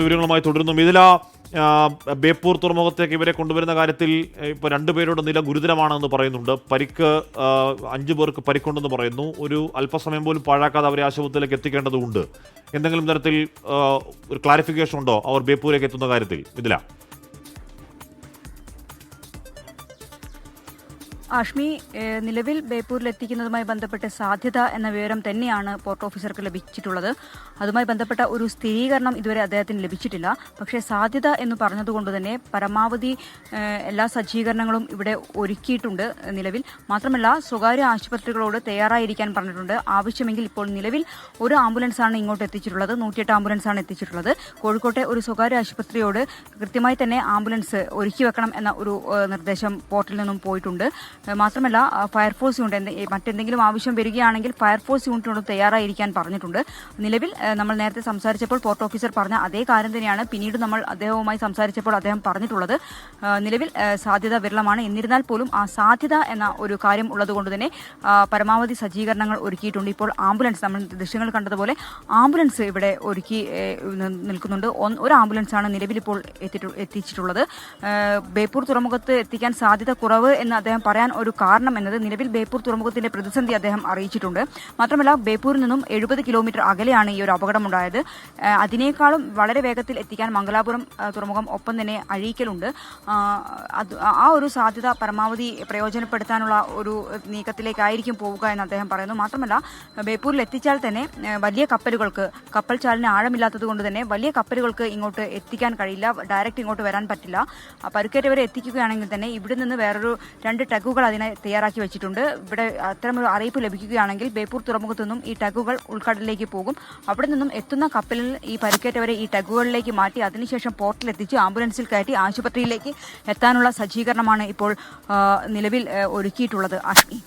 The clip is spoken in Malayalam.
വിവരങ്ങളുമായി തുടരുന്നു. ഇതില ബേപ്പൂർ തുറമുഖത്തേക്ക് ഇവരെ കൊണ്ടുവരുന്ന കാര്യത്തിൽ ഇപ്പോൾ രണ്ടുപേരുടെ നില ഗുരുതരമാണെന്ന് പറയുന്നുണ്ട്. പരിക്ക് അഞ്ചു പേർക്ക് പരിക്കുണ്ടെന്ന് പറയുന്നു. ഒരു അല്പസമയം പോലും പാഴാക്കാതെ അവരെ ആശുപത്രിയിലേക്ക് എത്തിക്കേണ്ടതുണ്ട്. എന്തെങ്കിലും തരത്തിൽ ഒരു ക്ലാരിഫിക്കേഷൻ ഉണ്ടോ? അവർ ബേപ്പൂരേക്ക് എത്തുന്ന കാര്യത്തിൽ. ഇതില ആഷ്മി നിലവിൽ ബേപ്പൂരിൽ എത്തിക്കുന്നതുമായി ബന്ധപ്പെട്ട് സാധ്യത എന്ന വിവരം തന്നെയാണ് പോർട്ട് ഓഫീസർക്ക് ലഭിച്ചിട്ടുള്ളത്. അതുമായി ബന്ധപ്പെട്ട ഒരു സ്ഥിരീകരണം ഇതുവരെ അദ്ദേഹത്തിന് ലഭിച്ചിട്ടില്ല. പക്ഷേ സാധ്യത എന്ന് പറഞ്ഞതുകൊണ്ട് തന്നെ പരമാവധി എല്ലാ സജ്ജീകരണങ്ങളും ഇവിടെ ഒരുക്കിയിട്ടുണ്ട് നിലവിൽ. മാത്രമല്ല സ്വകാര്യ ആശുപത്രികളോട് തയ്യാറായിരിക്കാൻ പറഞ്ഞിട്ടുണ്ട്. ആവശ്യമെങ്കിൽ ഇപ്പോൾ നിലവിൽ ഒരു ആംബുലൻസാണ് ഇങ്ങോട്ട് എത്തിച്ചിട്ടുള്ളത്. നൂറ്റിയെട്ട് ആംബുലൻസാണ് എത്തിച്ചിട്ടുള്ളത്. കോഴിക്കോട്ടെ ഒരു സ്വകാര്യ ആശുപത്രിയോട് കൃത്യമായി തന്നെ ആംബുലൻസ് ഒരുക്കി വെക്കണം എന്ന ഒരു നിർദ്ദേശം പോർട്ടിൽ നിന്നും പോയിട്ടുണ്ട്. മാത്രമല്ല ഫയർഫോഴ്സ് യൂണിറ്റ് മറ്റെന്തെങ്കിലും ആവശ്യം വരികയാണെങ്കിൽ ഫയർഫോഴ്സ് യൂണിറ്റിനോട് തയ്യാറായിരിക്കാൻ പറഞ്ഞിട്ടുണ്ട്. നിലവിൽ നമ്മൾ നേരത്തെ സംസാരിച്ചപ്പോൾ പോർട്ട് ഓഫീസർ പറഞ്ഞ അതേ കാര്യം തന്നെയാണ് പിന്നീട് നമ്മൾ അദ്ദേഹവുമായി സംസാരിച്ചപ്പോൾ അദ്ദേഹം പറഞ്ഞിട്ടുള്ളത്. നിലവിൽ സാധ്യത വിരളമാണ്. എന്നിരുന്നാൽ പോലും ആ സാധ്യത എന്ന ഒരു കാര്യം ഉള്ളതുകൊണ്ട് തന്നെ പരമാവധി സജ്ജീകരണങ്ങൾ ഒരുക്കിയിട്ടുണ്ട്. ഇപ്പോൾ ആംബുലൻസ് നമ്മൾ ദൃശ്യങ്ങൾ കണ്ടതുപോലെ ആംബുലൻസ് ഇവിടെ ഒരുക്കി നിൽക്കുന്നുണ്ട്. ഒരു ഒരു ആംബുലൻസാണ് നിലവിൽ ഇപ്പോൾ എത്തിച്ചിട്ടുള്ളത്. ബേപ്പൂർ തുറമുഖത്ത് എത്തിക്കാൻ സാധ്യത കുറവ് എന്ന് അദ്ദേഹം പറയാൻ ഒരു കാരണം എന്നത് നിലവിൽ ബേപ്പൂർ തുറമുഖത്തിന്റെ പ്രതിസന്ധി അദ്ദേഹം അറിയിച്ചിട്ടുണ്ട്. മാത്രമല്ല ബേപ്പൂരിൽ നിന്നും എഴുപത് കിലോമീറ്റർ അകലെയാണ് ഈ ഒരു അപകടമുണ്ടായത്. അതിനേക്കാളും വളരെ വേഗത്തിൽ എത്തിക്കാൻ മംഗലാപുരം തുറമുഖം ഒപ്പം തന്നെ അഴീക്കലുണ്ട് ആ, ഒരു സാധ്യത പരമാവധി പ്രയോജനപ്പെടുത്താനുള്ള ഒരു നീക്കത്തിലേക്കായിരിക്കും പോവുക എന്ന് അദ്ദേഹം പറയുന്നു. മാത്രമല്ല ബേപ്പൂരിൽ എത്തിച്ചാൽ തന്നെ വലിയ കപ്പലുകൾക്ക് കപ്പൽ ചാലിന് ആഴമില്ലാത്തത് കൊണ്ട് തന്നെ വലിയ കപ്പലുകൾക്ക് ഇങ്ങോട്ട് എത്തിക്കാൻ കഴിയില്ല. ഡയറക്റ്റ് ഇങ്ങോട്ട് വരാൻ പറ്റില്ല. പരുക്കേറ്റവരെ എത്തിക്കുകയാണെങ്കിൽ തന്നെ ഇവിടെ നിന്ന് വേറൊരു രണ്ട് ടഗുകൾ അതിനെ തയ്യാറാക്കി വെച്ചിട്ടുണ്ട്. ഇവിടെ അത്തരമൊരു അറിയിപ്പ് ലഭിക്കുകയാണെങ്കിൽ ബേപ്പൂർ തുറമുഖത്തു നിന്നും ഈ ടഗുകൾ ഉൾക്കടലിലേക്ക് പോകും. അവിടെ നിന്നും എത്തുന്ന കപ്പലിൽ ഈ പരിക്കേറ്റവരെ ഈ ടഗുകളിലേക്ക് മാറ്റി അതിനുശേഷം പോർട്ടിലെത്തിച്ച് ആംബുലൻസിൽ കയറ്റി ആശുപത്രിയിലേക്ക് എത്താനുള്ള സജ്ജീകരണമാണ് ഇപ്പോൾ നിലവിൽ ഒരുക്കിയിട്ടുള്ളത്. അഷ്മി.